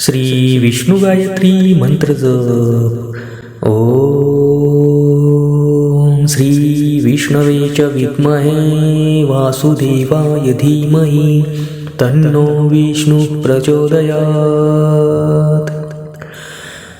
श्री विष्णू गायत्री मंत्र जप ओम श्री विष्णवे च विद्महे वासुदेवाय धीमहि। तन्नो विष्णु प्रचोदयात्।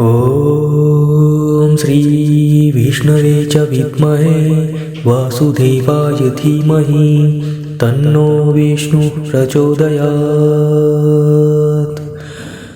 ॐ श्री विष्णवे च विद्महे वासुदेवाय धीमहि। तन्नो विष्णु प्रचोदयात्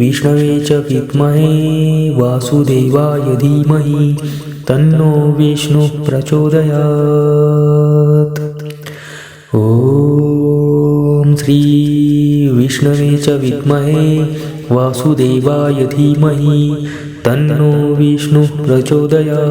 विष्णवे च विद्महे वासुदेवाय धीमहि तन्नो विष्णु प्रचोदयात्। ॐ श्री विष्णवे च विद्महे वासुदेवाय धीमहि तन्नो विष्णु प्रचोदयात्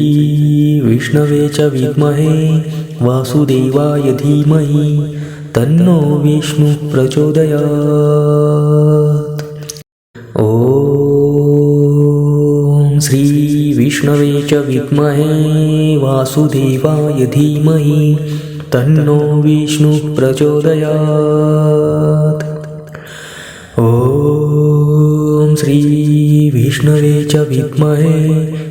श्रीविष्णवे च विद्महे वासुदेवाय धीमहि तन्नो विष्णु प्रचोदयात्। ॐ श्रीविष्णवे च विद्महे वासुदेवाय धीमहि तन्नो विष्णु प्रचोदयात्। ॐ श्रीविष्णवे च विद्महे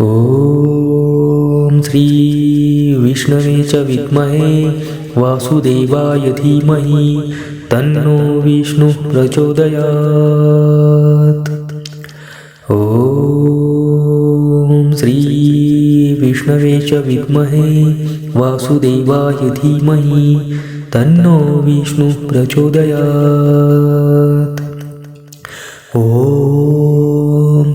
ॐ श्रीविष्णवे च विद्महे वासुदेवाय धीमहि तन्नो विष्णु प्रचोदयात्। ॐ श्रीविष्णवे च विद्महे वासुदेवाय धीमहि तन्नो विष्णु प्रचोदयात्। ॐ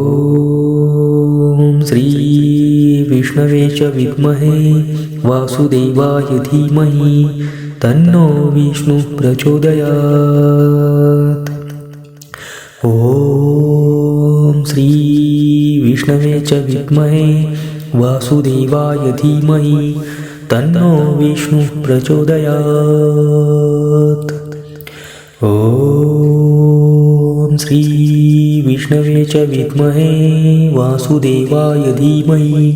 श्रीविष्णवे च विद्महे वासुदेवाय धीमहि तन्नो विष्णुः प्रचोदयात्। ॐ श्रीविष्णवे च विद्महे वासुदेवाय धीमहि तन्नो विष्णुः प्रचोदयात्। ॐ श्रीविष्णवे च विद्महे वासुदेवाय धीमहि